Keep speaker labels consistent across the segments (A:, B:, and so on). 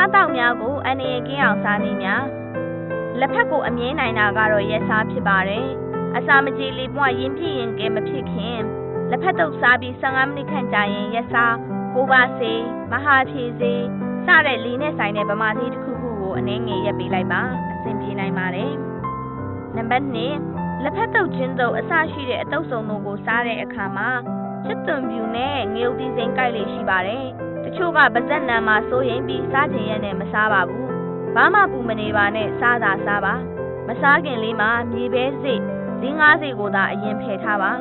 A: စားအသောက်များကိုအနေရကင်းအောင်စားနည်းများလက်ဖက်ကိုအမြဲနိုင်တာကတော့ရက်စားဖြစ်ပါတယ်အစာမကြေလေပွားရင်ပြည့်ရင်ကဲမဖြစ်ခင်လက်ဖက်တုပ်စားပြီး15မိနစ်ခန့်ကြာရင်ရက်စားကိုပါစေမဟာဖြေစေစတဲ့လီနဲ့ဆိုင်တဲ့ဗမာသေးတစ်ခုခုကိုအနည်းငယ်ရက်ပေးလိုက်ပါအဆင်ပြေနိုင်ပါတယ်နံပါတ်2လက်ဖက်တုပ်ချင်းတုပ်အစရှိတဲ့အတုပ်စုံတို့ကိုစားတဲ့အခါမှာချစ်သွန်ပြူနဲ့ငရုတ်သီးစိမ်းကြိုက်လေရှိပါတယ် တချို့ကပါဇက်နံမှာစိုးရင်ပြီးစားခြင်းရက်နဲ့မစားပါဘူးဘာမှပူမနေပါနဲ့စားတာစားပါမစားခင်လေးမှာမြေပဲစိတ်ဈင်းကားစိတ်ကိုသာအရင်ဖယ်ထားပါ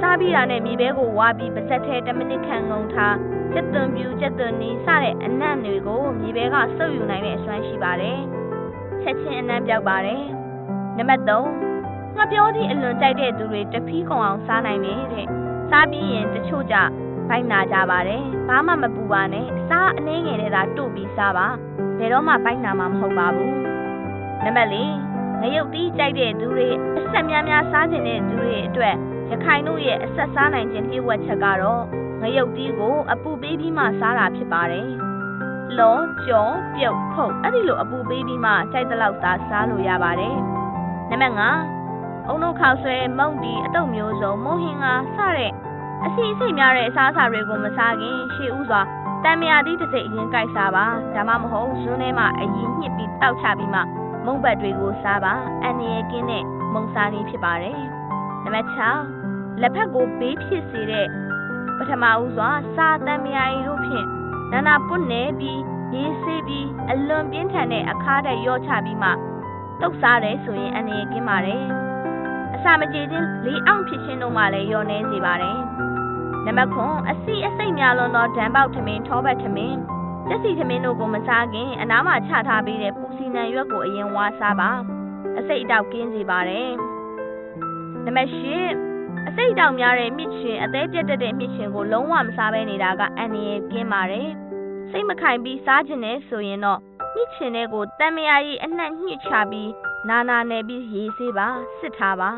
A: စားပြီးတာနဲ့မြေပဲကိုဝါပြီးပါဇက်ထဲ10မိနစ်ခန့်ငုံထားကျက်သွန်ပြူကျက်သွန်နီးစတဲ့အနံ့တွေကိုမြေပဲကစုပ်ယူနိုင်တဲ့အစွမ်းရှိပါတယ်ချက်ချင်းအနံ့ပြောက်ပါတယ်နံပါတ်3ငါပြောသည့်အလွန်ကြိုက်တဲ့သူတွေတဖီးကုန်အောင်စားနိုင်တယ်တဲ့စားပြီးရင်တချို့ကြ ဘိုက်နာကြပါတယ်ဘာမှမပူပါနဲ့စားအနှင်းငယ်နဲ့သာတို့ပြီးစားပါဘယ်တော့မှဘိုက်နာမှာမဟုတ်ပါဘူးနံပါတ်4ငရုတ်တီးကြိုက်တဲ့သူတွေအဆက်များများစားခြင်းတဲ့သူတွေအတွက်ရခိုင်တို့ရဲ့အဆက်စားနိုင်ခြင်းလျှို့ဝှက်ချက်ကတော့ငရုတ်တီးကိုအပူပေးပြီးမှစားတာဖြစ်ပါတယ်လောကြောပြုတ်ဖုတ်အဲ့ဒီလိုအပူပေးပြီးမှကြိုက်တဲ့လောက်သာစားလို့ရပါတယ်နံပါတ်5အုံတို့ခောက်ဆွဲမုံတီအတုပ်မျိုးစုံမုံဟင်းကစတဲ့ အစီအစိတ်များတဲ့အစားအစာတွေကိုမစားခင်ရှေ့ဥစွာတန်မြာသီးတစ်စိတ်အရင်ကြိုက်စားပါဒါမှမဟုတ်ဇွန်းထဲမှာအရင်ညှစ်ပြီးတောက်ချပြီးမှမုံဘတ်တွေကိုစားပါအန်ရယ်ကင်းတဲ့မုံစားနည်းဖြစ်ပါတယ်နံပါတ်6လက်ဖက်ကိုဘေးဖြစ်စေတဲ့ပထမဦးစွာစာတန်မြာရီတို့ဖြင့်နာနာပွတ်နေပြီးရေးဆေးပြီးအလွန်ပြင်းထန်တဲ့အခါတဲ့ရော့ချပြီးမှတုတ်စားတယ်ဆိုရင်အန်ရယ်ကင်းပါတယ်အစာမကြေခြင်းလေးအောင်ဖြစ်ခြင်းတို့မှလည်းရောနေစေပါတယ် နံပါတ်9အစီအစိတ်များလွန်သောဒံပေါက်ထမင်းထောပတ်ထမင်းတက်စီထမင်းတို့ကိုမစားခင်အနားမှာချထားပေးတဲ့ပူစီနံရွက်ကိုအရင်ဝါစားပါအစိတ်အတောက်ကင်းစေပါတယ်နံပါတ်10အစိတ်အတောက်များတဲ့မြစ်ချင်းအသေးပြတ်တဲ့မြစ်ချင်းကိုလုံးဝမစားဘဲနေတာကအန်ရယ်ကင်းပါတယ်စိတ်မခိုင်ပြီးစားခြင်းနဲ့ဆိုရင်တော့မြစ်ချင်းတွေကိုတံမယာကြီးအနှံ့ညှစ်ချပြီးနာနာနယ်ပြီးရေးစေးပါစစ်ထားပါ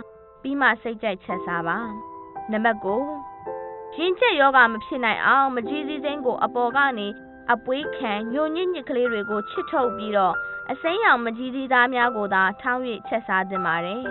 A: ပြီးမှစိတ်ကြိုက်ချက်စားပါနံပါတ်9 ရင်ကျက်ယောဂမဖြစ်နိုင်အောင်မကြီးစည်းစိမ်းကိုအပေါ်ကနေအပွေးခံညိုညစ်ညစ်ကလေးတွေကိုချစ်ထုတ်ပြီးတော့အစိမ်းရောင်မကြီးစည်းသားများကိုသာထောင်း၍ချက်စားသင့်ပါတယ်